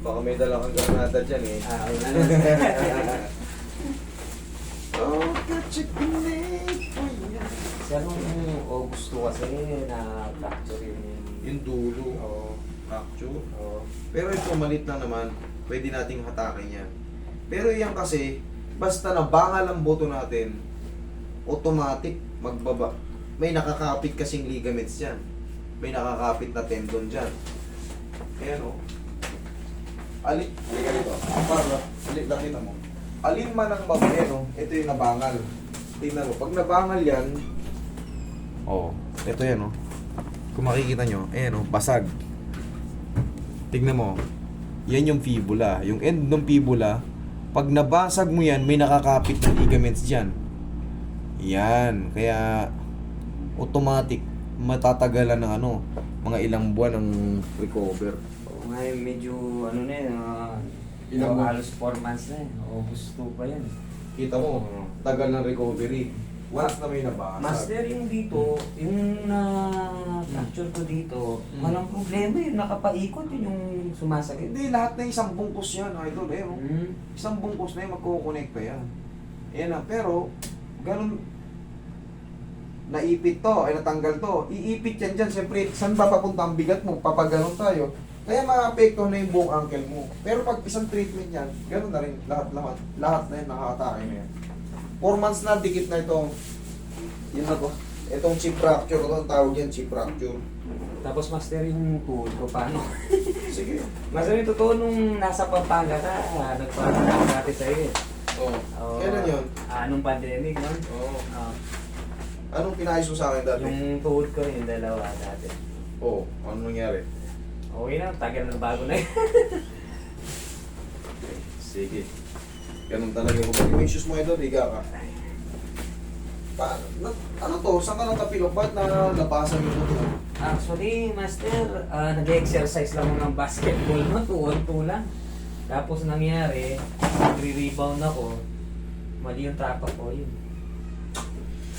Baka may dala kang granada dyan eh. Ah, wala na. Oh, catch a grenade for ya. Sir, nung August 2 kasi na fracture yung... Yung dulo, Oo. fracture. Oo. Pero ito, malit lang naman. Pwede nating hatakin yan. Pero yan kasi, basta nabangal ang boto natin, automatic magbaba. May nakakapit kasing ligaments yan. May nakakapit na tendon dyan. Ayan o. Alin, halika dito. Para, alin, nakita mo. Alin man ang mag, ayan o, ito yung nabangal. Tingnan mo, pag nabangal yan, oh, ito yan o. Kung makikita nyo, ayan o, basag. Tingnan mo. Yan yung fibula. Yung end ng fibula, pag nabasag mo yan, may nakakapit na ligaments dyan. Yan. Kaya, automatic, matatagalan ng ano, mga ilang buwan ng recover. Oo nga, eh, medyo ano na yun, ah, Ilang oh, mo- halos 4 months na eh. August 2 pa yan. Kita mo, tagal ng recovery. Once na may nabasag. Master, yung dito, yung na fracture ko dito, Mm. walang problema yun, nakapaikot yun yung sumasakit. Hindi, lahat na isang bungkus yan, idol. Eh, oh. Hmm. Isang bungkus na yan, magkukunik pa yan. Yan na, pero, ganun, naipit to, ay natanggal to. Iipit yan dyan, siyempre, saan ba papunta ang bigat mo? Papaganon tayo. Kaya maapekto na yung buong ankle mo. Pero pag isang treatment yan, ganun na rin, lahat, lahat, na yan, nakakatake na yan. 4 months na, dikit na ito. Yun na po. Itong chip fracture, ito ang tawag yan, chip fracture. Tapos master yung tuhod ko, paano? Sige. master yung totoo nung nasa Pampanga ka, ah, nagpapalala natin sa'yo eh. Oh. Oo. Kailan yun? Ah, nung pandemic, no? Oo. Ah, Anong pinayos mo sa akin dati? yung tuhod ko yung dalawa dati. Oo. ano nangyari? Okay na, tagal na bago na yun. Sige. Ganun talaga ko. Pag may shoes mo ito, higa ka. Paano? Na, ano to? Saan ka natapilok? Ba't na nabasan yung buto? Actually, master, ah, nag-exercise lang ako ng basketball no, tuhod-to lang. Tapos nangyari, nagre-rebound ako, mali yung trapa ko, yun.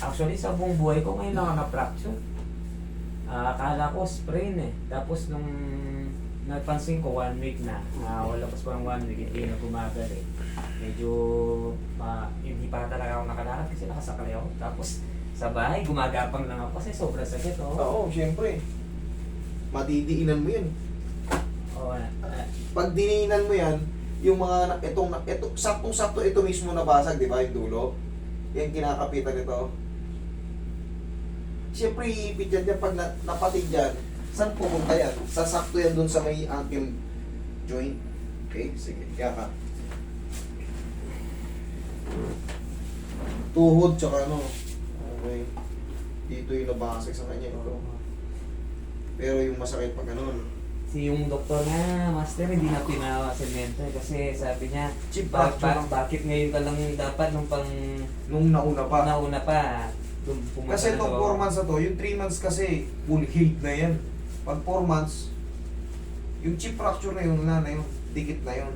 Actually, sa buong buhay ko ngayon lang ako na-fracture. Ah, akala ko sprain eh. Tapos nung nagpansin ko one week na, ah, wala pa pa one week, hindi na gumagal eh. Medyo ah, hindi pa talaga ako nakalakad kasi nakasakay ako. Tapos sa bahay, gumagapang lang ako kasi sobrang sakit oh. Oo, siyempre. Madidiinan mo yan. Oo, ah, Pag diniinan mo yan, yung mga, itong, ito, saktong-sakto ito mismo nabasag, di ba, yung dulo? Yan kinakapitan ito. Siyempre, iipit yan dyan. Pag na, napatig yan, saan pupunta yan? Sasakto yan dun sa may ankle joint. Okay, sige. Kaya ka. Tuhod, tsaka ano. Okay. Dito yung nabasag sa kanya ito. Pero yung masakit pag ganun. Si yung doktor nga, master, hindi na pinasemento eh, kasi sabi niya, Chip ba- ba- bakit ngayon ka lang dapat nung pang Nung nauna pa. nauna pa, Kasi itong to. 4 months na to, yung 3 months kasi full healed na yan. Pag 4 months, yung chip fracture na yun, wala na yun. Dikit na yun.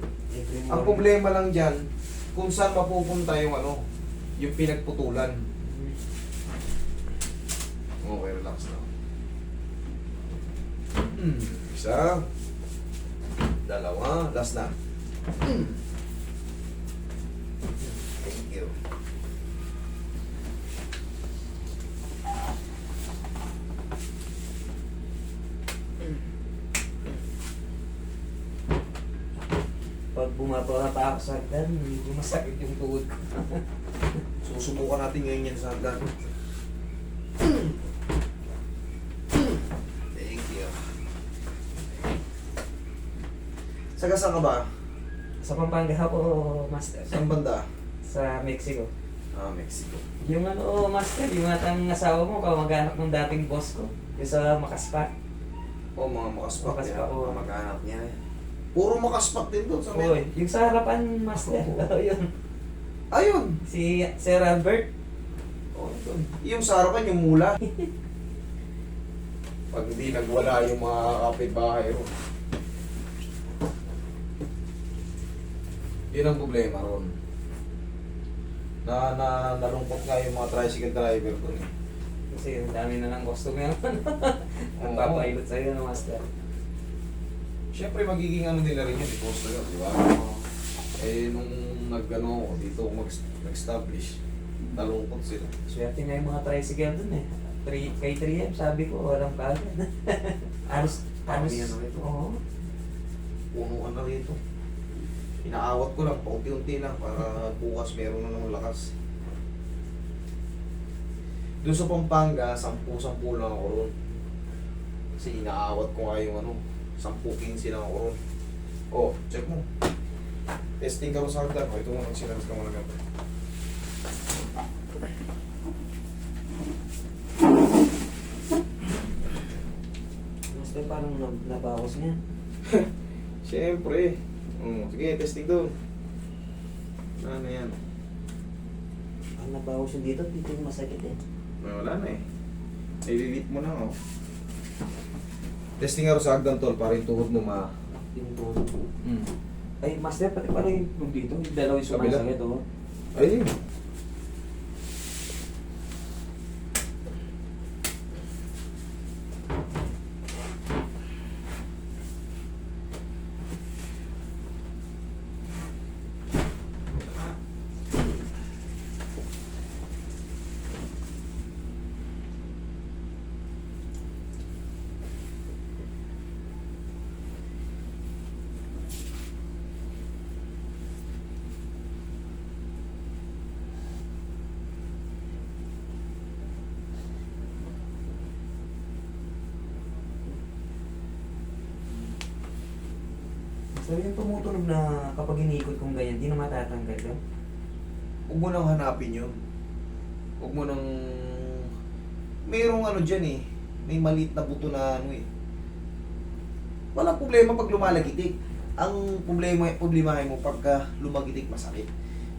Ang problema lang dyan, kung saan mapupunta yung ano, yung pinagputulan. Okay, relax na. Hmm, isa. Dalawa. Last na. Hmm. Thank you. Pag bumababa pa ako sa hagdan, medyo masakit yung tuhod ko. Susubukan natin ngayon yan sa hagdan. Thank you. Saga saan ka ba? sa Pampanga ako, master. Saan banda? Sa Mexico. Ah, Mexico. Yung ano, master, yung atang asawa mo, kamag-anak ng dating boss ko. Yung sa Makaspa. Oh, mga makaspak Makaspak, niya. oo. Mga mag-anak niya. Puro makaspak din doon sa Oo, men. yung sa harapan, master. Oo, yun. Ayun. Si Sir Albert. Oh, doon. Yung sa harapan, yung mula. Pag hindi nagwala yung mga kapitbahay ro. Yun ang problema ron. Na, na nalungkot nga yung mga tricycle driver doon eh. Kasi ang dami na ng customer. Nagpapailot sa'yo, no, master. Siyempre magiging ano nila rin yun, na yun, di ba? Eh, nung nag-ano ako, dito ako mag- nag-establish, nalungkot sila. Swerte na yung mga tricycle dun eh. Three, kay 3M, sabi ko, walang kagad. alos. Dami yan na ito. Oo. Punuan na rito. Inaawat ko lang, paunti-unti lang, para bukas meron na ng lakas. Doon sa Pampanga, sampu-sampu lang ako ron. Kasi inaawat ko nga yung ano, sampu-15 lang ako ron. Oh, check mo. Testing ka rin sa hagdan. Oh, ito mo nang sinabi ka mo na ganito. Master, parang nab- nabawas niya. Siyempre. Oh, sige, testing doon. Ano yan? Ang nabawas yung dito, dito yung masakit eh. May wala na eh. Nililit mo na oh. Testing nga sa hagdan tol para yung tuhod mo ma... Hmm. Ay, Master, pati pala yung dito, yung dalawa yung sumasakit oh. Ay, Master, yung tumutunog na kapag inikot kong ganyan, di na matatanggal yun. huwag mo nang hanapin yun. Huwag mo nang... Mayroong ano dyan eh. May maliit na buto na ano eh. Walang problema pag lumalagitik. Ang problema, problema mo pagka lumagitik masakit.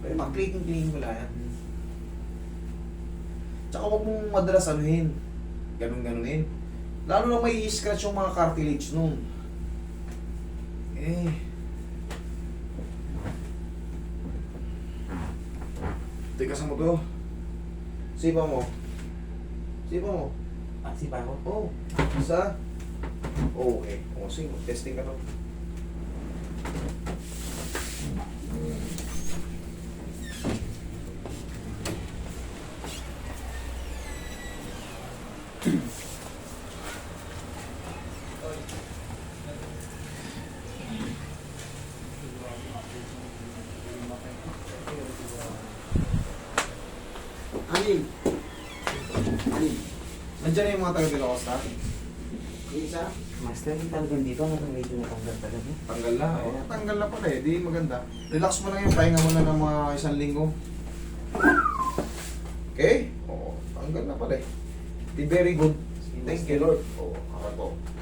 Pero mag-clicking-clicking mo lang yan. Tsaka huwag mong madalas anuhin. Ganun-ganunin. Lalo na may scratch yung mga cartilage nun. Eh. Teka sa mo to. Sipa mo. Sipa mo. Ah, si Paco. Oh. Isa. Okay. O sige, testing ka to. Alin? Alin? Nandiyan na yung mga taga-Bilocos na? Yung isa? Master, yung talagang dito, hanggang medyo natanggal talaga. Tanggal na. Oo, tanggal na pala eh. Di maganda. Relax mo lang yung pahinga mo na ng mga isang linggo. Okay? Oo, tanggal na pala eh. Di very good. Thank you Lord. Oo, kakato. Hindi,